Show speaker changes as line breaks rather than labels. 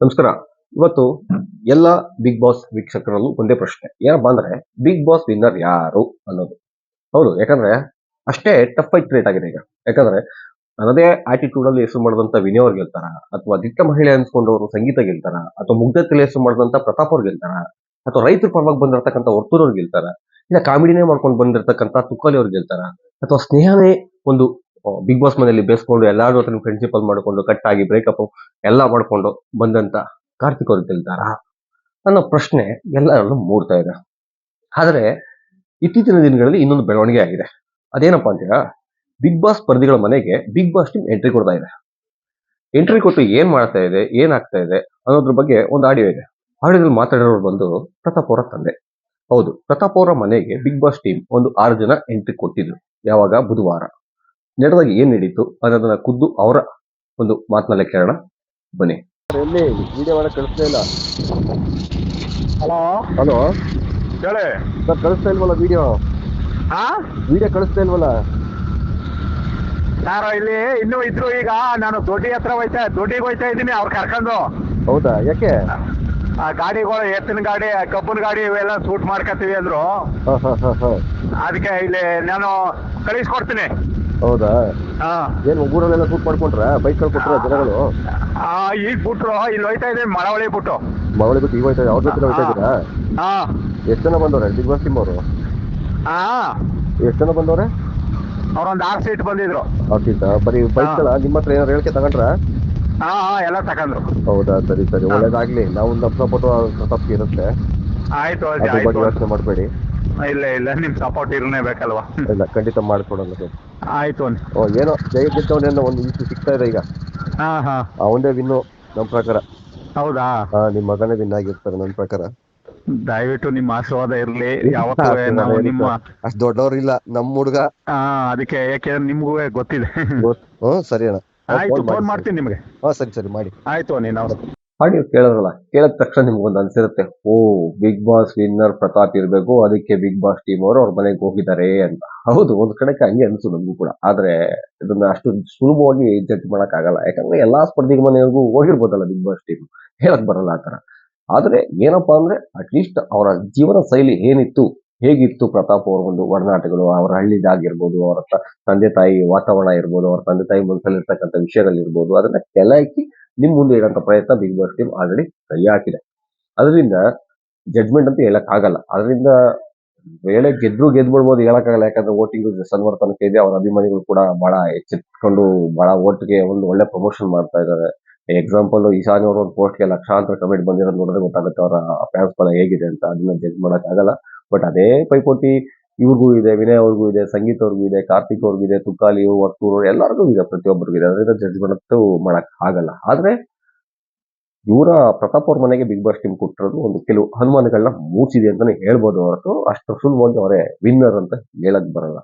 ನಮಸ್ಕಾರ. ಇವತ್ತು ಎಲ್ಲ ಬಿಗ್ ಬಾಸ್ ವೀಕ್ಷಕರಲ್ಲೂ ಒಂದೇ ಪ್ರಶ್ನೆ. ಏನಪ್ಪಾ ಅಂದ್ರೆ ಬಿಗ್ ಬಾಸ್ ವಿನ್ನರ್ ಯಾರು ಅನ್ನೋದು. ಹೌದು ಯಾಕಂದ್ರೆ ಅಷ್ಟೇ ಟಫ್ ಐಟ್ ಕ್ರಿಯೇಟ್ ಆಗಿದೆ ಈಗ. ಯಾಕಂದ್ರೆ ಅನ್ನದೇ ಆಟಿಟ್ಯೂಡ್ ಅಲ್ಲಿ ಹೆಸರು ಮಾಡಿದಂತ ವಿನಯ್ ಅವ್ರು ಗೆಲ್ತಾರ ಅಥವಾ ದಿಟ್ಟ ಮಹಿಳೆ ಅನ್ಸ್ಕೊಂಡವರು ಸಂಗೀತ ಗೆಲ್ತಾರ ಅಥವಾ ಮುಗ್ಧತೆಯಲ್ಲಿ ಹೆಸರು ಮಾಡಿದಂತ ಪ್ರತಾಪ್ ಅವ್ರು ಗೆಲ್ತಾರ ಅಥವಾ ರೈತರ ಪರವಾಗಿ ಬಂದಿರತಕ್ಕಂಥ ವರ್ತೂರ್ ಅವ್ರು ಗೆಲ್ತಾರ ಇಲ್ಲ ಕಾಮಿಡಿನೇ ಮಾಡ್ಕೊಂಡು ಬಂದಿರತಕ್ಕಂಥ ತುಕ್ಕಲಿ ಅವ್ರು ಗೆಲ್ತಾರ ಅಥವಾ ಸ್ನೇಹನೇ ಒಂದು ಬಿಗ್ ಬಾಸ್ ಮನೆಯಲ್ಲಿ ಬೇಸ್ಕೊಂಡು ಎಲ್ಲಾರು ಹತ್ರ ಫ್ರೆಂಡ್ಶಿಪ್ ಮಾಡಿಕೊಂಡು ಕಟ್ ಆಗಿ ಬ್ರೇಕಪ್ ಎಲ್ಲ ಮಾಡ್ಕೊಂಡು ಬಂದಂತ ಕಾರ್ತಿಕ್ ಅವರು ಗೆಲ್ತಾರ ಅನ್ನೋ ಪ್ರಶ್ನೆ ಎಲ್ಲರಲ್ಲೂ ಮೂಡ್ತಾ ಇದೆ. ಆದ್ರೆ ಇತ್ತೀಚಿನ ದಿನಗಳಲ್ಲಿ ಇನ್ನೊಂದು ಬೆಳವಣಿಗೆ ಆಗಿದೆ. ಅದೇನಪ್ಪ ಅಂತೀರಾ? ಬಿಗ್ ಬಾಸ್ ಸ್ಪರ್ಧಿಗಳ ಮನೆಗೆ ಬಿಗ್ ಬಾಸ್ ಟೀಮ್ ಎಂಟ್ರಿ ಕೊಡ್ತಾ ಇದೆ. ಎಂಟ್ರಿ ಕೊಟ್ಟು ಏನ್ ಮಾಡ್ತಾ ಇದೆ ಏನಾಗ್ತಾ ಇದೆ ಅನ್ನೋದ್ರ ಬಗ್ಗೆ ಒಂದು ಆಡಿಯೋ ಇದೆ. ಆಡಿಯೋದಲ್ಲಿ ಮಾತಾಡಿರೋರು ಬಂದು ಪ್ರತಾಪ್ ಅವರ ತಂದೆ. ಹೌದು, ಪ್ರತಾಪ್ ಅವರ ಮನೆಗೆ ಬಿಗ್ ಬಾಸ್ ಟೀಮ್ ಒಂದು ಆರು ಜನ ಎಂಟ್ರಿ ಕೊಟ್ಟಿದ್ರು ಯಾವಾಗ? ಬುಧವಾರ. ನಡೆದಾಗ ಏನ್ ನಡೀತು ಅನ್ನೋದನ್ನ ಖುದ್ದು ಅವರ ಒಂದು ಮಾತಿನಲ್ಲೇ ಕೇಳೋಣ. ಬನ್ನಿ. ಎಲ್ಲಿ? ವಿಡಿಯೋ ಕಳಿಸ್ತಾ ಇಲ್ಲ.
ಹಲೋ?
ಹಲೋ?
ಹೇಳಿ.
ಸರ್ ಕಳಿಸ್ತಾ ಇಲ್ವಲ್ಲ ವಿಡಿಯೋ
ಹಾ?
ವಿಡಿಯೋ ಕಳಿಸ್ತಾ ಇಲ್ವಲ್ಲ?
ಯಾರು ಇಲ್ಲಿ? ಇನ್ನು ಇದ್ರು ಈಗ. ನಾನು ದೊಡ್ಡಿ ಹತ್ರ ಹೋಯ್ತಾ ದೊಡ್ಡಿಗೆ ಹೋಯ್ತಾ ಇದ್ದೀನಿ ಅವ್ರು ಕರ್ಕೊಂಡು.
ಹೌದಾ? ಯಾಕೆ?
ಆ ಗಾಡಿಗಳು ಎತ್ತಿನ ಗಾಡಿ ಕಬ್ಬನ ಗಾಡಿ ಇವೆಲ್ಲ ಸೂಟ್ ಮಾಡ್ಕೊತೀವಿ ಅಂದ್ರು.
ಹಾ ಹಾ ಹಾ ಹಾ.
ಅದಕ್ಕೆ ಇಲ್ಲಿ ನಾನು ಕಳಿಸ್ಕೊಡ್ತೀನಿ.
ಹೌದಾ?
ಹಾ.
ಏನ್ ಊರಲ್ಲೆಲ್ಲ ಸೂಟ್ ಮಾಡ್ಕೊಂಡ್ರ? ಬೈಕ್ ಕೊಟ್ರ ಜನಗಳು?
ಆ, ಈಗ ಬಿಟ್ರು. ಇಲ್ಲಿ ಹೋಯ್ತಾ ಇದೆ ಮಳವಳ್ಳಿ ಬಿಟ್ಟು.
ಮಗಳ ಬಿಟ್ಟು ಈಗ ಹೋಯ್ತಾ ಅವ್ರ ಜೊತೆ ಹೋಯ್ತಾ ಇದ್ದೀರಾ?
ಹಾ.
ಎಷ್ಟು ಜನ ಬಂದವ್ರೆ? ಬಿಗ್ ಬಾಸ್ ಟೀಮ್ ಅವರು?
ಹಾ.
ಎಷ್ಟು ಜನ ಬಂದವ್ರೆ?
ಅವ್ರೊಂದು ಆರು ಸೀಟ್ ಬಂದಿದ್ರು.
ಅದಕ್ಕಿಂತ ಬರೀ ಬೈಕ್ ನಿಮ್ಮ ಹತ್ರ ಏನಾರು ಹೇಳಿಕೆ ತಗೊಂಡ್ರ?
ಹಾ ಹಾ ಎಲ್ಲ ತಗೊಂಡ್ರು.
ಹೌದಾ? ಸರಿ ಸರಿ. ಒಳ್ಳೇದಾಗ್ಲಿ. ನಾವು ನಮ್ಮ ಸಪೋರ್ಟ್ ತಪ್ಪು ಇರುತ್ತೆ.
ಆಯ್ತು ಅಜ್ಜಿ,
ಅದ್ರ ಬಗ್ಗೆ
ಆಯ್ತು.
ಯೋಚನೆ ಮಾಡಬೇಡಿ.
ಇಲ್ಲ ಇಲ್ಲ ನಿಮ್ ಸಪೋರ್ಟ್ ಇರಲೇಬೇಕಲ್ವಾ
ಇಲ್ಲ ಖಂಡಿತ ಮಾಡ್ಕೊಡೋಣ ಸರ್.
ಆಯ್ತು ಒಂದು
ಓ ಏನೋ ಜಯ ಗೆದ್ದವನೇನೋ ಒಂದು ಇಷ್ಟು ಸಿಗ್ತಾ ಇದೆ ಈಗ.
ಹಾ ಹಾ.
ಅವಂದೇ ವಿನ್ನು ನಮ್ಮ ಪ್ರಕಾರ.
ಹೌದಾ?
ಹಾ ನಿಮ್ಮ ಮಗನೇ ವಿನ್ ಆಗಿರ್ತಾರೆ ನನ್ನ ಪ್ರಕಾರ.
ದಯವಿಟ್ಟು ನಿಮ್ಮ ಆಶೀರ್ವಾದ ಇರ್ಲಿ. ಯಾವತ್ತೂ ನಾವು ನಿಮ್ಮ
ಅಷ್ಟ್ ದೊಡ್ಡವ್ರಿಲ್ಲ ನಮ್ಮ ಹುಡುಗ.
ಹಾ ಅದಕ್ಕೆ ಯಾಕೆಂದ್ರೆ ನಿಮ್ಗೂ ಗೊತ್ತಿದೆ.
ಹ್ಮ್ ಸರಿ ಅಣ್ಣ.
ಆಯ್ತು ಫೋನ್ ಮಾಡ್ತೀನಿ ನಿಮ್ಗೆ.
ಹಾ ಸರಿ ಸರಿ ಮಾಡಿ.
ಆಯ್ತು ಅನ್ನಿ ನೀವು
ಆಡಿಯೋ ಕೇಳಿದ್ರಲ್ಲ, ಕೇಳಿದ ತಕ್ಷಣ ನಿಮ್ಗೊಂದು ಅನ್ಸಿರುತ್ತೆ, ಓ ಬಿಗ್ ಬಾಸ್ ವಿನ್ನರ್ ಪ್ರತಾಪ್ ಇರಬೇಕು, ಅದಕ್ಕೆ ಬಿಗ್ ಬಾಸ್ ಟೀಮ್ ಅವರು ಅವ್ರ ಮನೆಗೆ ಹೋಗಿದ್ದಾರೆ ಅಂತ. ಹೌದು, ಒಂದು ಕಡೆಗೆ ಹಂಗೆ ಅನಿಸು ನಮಗೂ ಕೂಡ. ಆದರೆ ಇದನ್ನ ಅಷ್ಟು ಸುಲಭವಾಗಿ ಜಡ್ಜ್ ಮಾಡೋಕ್ಕಾಗಲ್ಲ ಯಾಕಂದ್ರೆ ಎಲ್ಲಾ ಸ್ಪರ್ಧಿಗಳ ಮನೆಯವರೆಗೂ ಹೋಗಿರ್ಬೋದಲ್ಲ ಬಿಗ್ ಬಾಸ್ ಟೀಮ್ ಹೇಳಕ್ ಬರಲ್ಲ ಆ ಥರ. ಆದರೆ ಏನಪ್ಪಾ ಅಂದ್ರೆ ಅಟ್ಲೀಸ್ಟ್ ಅವರ ಜೀವನ ಶೈಲಿ ಏನಿತ್ತು, ಹೇಗಿತ್ತು ಪ್ರತಾಪ್ ಅವ್ರ ಒಂದು ಒಡನಾಟಗಳು, ಅವರ ಹಳ್ಳಿದಾಗಿರ್ಬೋದು ಅವರ ತಂದೆ ತಾಯಿ ವಾತಾವರಣ ಇರ್ಬೋದು, ಅವರ ತಂದೆ ತಾಯಿ ಮನಸ್ಸಲ್ಲಿರ್ತಕ್ಕಂಥ ವಿಷಯಗಳಿರ್ಬೋದು, ಅದನ್ನ ಕೆಲ ಹಾಕಿ ನಿಮ್ ಮುಂದೆ ಇಡಂತ ಪ್ರಯತ್ನ ಬಿಗ್ ಬಾಸ್ ಟೀಮ್ ಆಲ್ರೆಡಿ ಕೈ ಹಾಕಿದೆ. ಅದರಿಂದ ಜಡ್ಜ್ಮೆಂಟ್ ಅಂತ ಹೇಳಕ್ ಆಗಲ್ಲ ಅದರಿಂದ ವೇಳೆ ಗೆದ್ರು ಗೆದ್ಬಿಡ್ಬೋದು ಹೇಳಕ್ಕಾಗಲ್ಲ. ಯಾಕಂದ್ರೆ ವೋಟಿಂಗ್ ತನಕ ಇದೆ. ಅವರ ಅಭಿಮಾನಿಗಳು ಕೂಡ ಬಹಳ ಎಚ್ಚೆತ್ಕೊಂಡು ಬಹಳ ಓಟ್ಗೆ ಒಂದು ಒಳ್ಳೆ ಪ್ರಮೋಷನ್ ಮಾಡ್ತಾ ಇದ್ದಾರೆ ಎಕ್ಸಾಂಪಲ್ ಈಶಾನ್ಯ ಅವರು ಒಂದು ಪೋಸ್ಟ್ಗೆ ಲಕ್ಷಾಂತರ ಕಮೆಂಟ್ ಬಂದಿರೋದು ನೋಡಿದ್ರೆ ಗೊತ್ತಾಗುತ್ತೆ ಅವರ ಫ್ಯಾನ್ಸ್ ಬಲ ಹೇಗಿದೆ ಅಂತ. ಅದನ್ನ ಜಡ್ಜ್ ಮಾಡಕ್ ಆಗಲ್ಲ ಬಟ್ ಅದೇ ಪೈಪೋಟಿ ಇವ್ರಿಗೂ ಇದೆ ವಿನಯ್ ಅವ್ರಿಗೂ ಇದೆ ಸಂಗೀತ ಅವ್ರಿಗೂ ಇದೆ ಕಾರ್ತಿಕ್ ಅವ್ರಿಗೂ ಇದೆ, ತುಕಾಲಿ ವರ್ತೂರು ಎಲ್ಲರಿಗೂ ಇದೆ ಪ್ರತಿಯೊಬ್ಬರಿಗೂ ಇದೆ. ಅದರಿಂದ ಜಡ್ಜ್ಮೆಂಟ್ ಮಾಡಕ್ ಆಗಲ್ಲ. ಆದ್ರೆ ಇವರ ಪ್ರತಾಪ್ ಅವ್ರ ಮನೆಗೆ ಬಿಗ್ ಬಾಸ್ ಟೀಮ್ ಕೊಟ್ಟಿರೋದು ಒಂದು ಕೆಲವು ಅನುಮಾನಗಳನ್ನ ಮೂಚಿದೆ ಅಂತಾನೆ ಹೇಳ್ಬೋದು ಹೊರತು ಅಷ್ಟು ಸುಲಭವಾಗಿ ಅವರೇ ವಿನ್ನರ್ ಅಂತ ಹೇಳಕ್ ಬರಲ್ಲ.